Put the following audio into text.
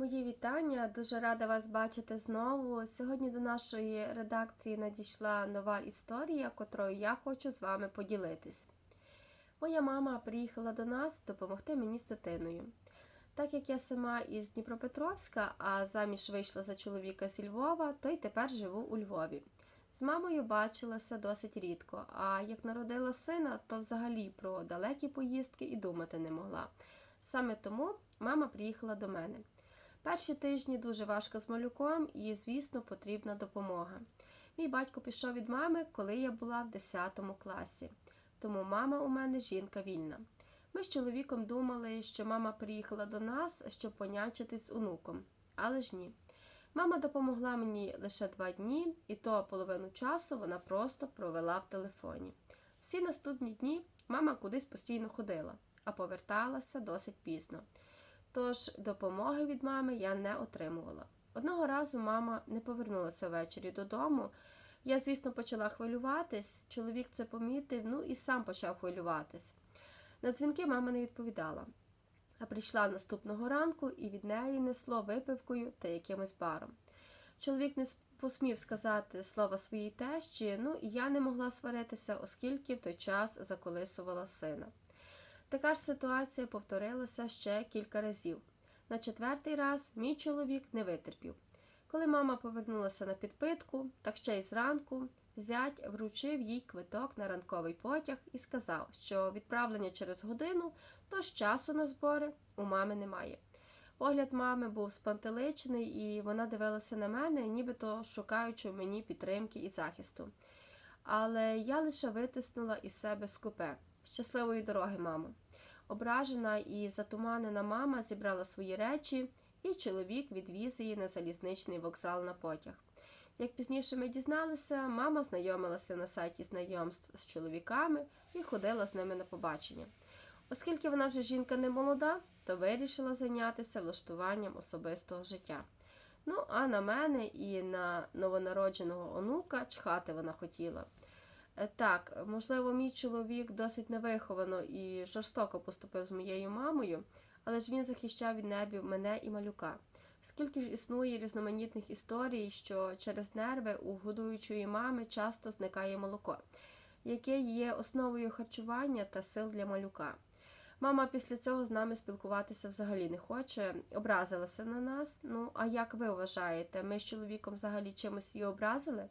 Мої вітання, дуже рада вас бачити знову. Сьогодні до нашої редакції надійшла нова історія, котрою я хочу з вами поділитись. Моя мама приїхала до нас допомогти мені з дитиною. Так як я сама із Дніпропетровська, а заміж вийшла за чоловіка зі Львова, то й тепер живу у Львові. З мамою бачилася досить рідко, а як народила сина, то взагалі про далекі поїздки і думати не могла. Саме тому мама приїхала до мене. Перші тижні дуже важко з малюком і, звісно, потрібна допомога. Мій батько пішов від мами, коли я була в 10 класі. Тому мама у мене жінка вільна. Ми з чоловіком думали, що мама приїхала до нас, щоб понячитись з онуком. Але ж ні. Мама допомогла мені лише два дні, і то половину часу вона просто провела в телефоні. Всі наступні дні мама кудись постійно ходила, а поверталася досить пізно. Тож допомоги від мами я не отримувала. Одного разу мама не повернулася ввечері додому. Я, звісно, почала хвилюватись. Чоловік це помітив, ну і сам почав хвилюватись. На дзвінки мама не відповідала, а прийшла наступного ранку і від неї несло випивкою та якимось баром. Чоловік не посмів сказати слова своїй тещі, ну і я не могла сваритися, оскільки в той час заколисувала сина. Така ж ситуація повторилася ще кілька разів. На четвертий раз мій чоловік не витерпів. Коли мама повернулася на підпитку, так ще й зранку, зять вручив їй квиток на ранковий потяг і сказав, що відправлення через годину, тож часу на збори у мами немає. Погляд мами був спантеличений, і вона дивилася на мене, нібито шукаючи в мені підтримки і захисту. Але я лише витиснула із себе скупе. Щасливої дороги, мамо. Ображена і затуманена мама зібрала свої речі, і чоловік відвіз її на залізничний вокзал на потяг. Як пізніше ми дізналися, мама знайомилася на сайті знайомств з чоловіками і ходила з ними на побачення. Оскільки вона вже жінка не молода, то вирішила зайнятися влаштуванням особистого життя. Ну, а на мене і на новонародженого онука чхати вона хотіла. Е, Так, можливо, мій чоловік досить невиховано і жорстоко поступив з моєю мамою, але ж він захищав від нервів мене і малюка. Скільки ж існує різноманітних історій, що через нерви у годуючої мами часто зникає молоко, яке є основою харчування та сил для малюка. Мама після цього з нами спілкуватися взагалі не хоче, образилася на нас. Ну, а як ви вважаєте, ми з чоловіком взагалі чимось її образили?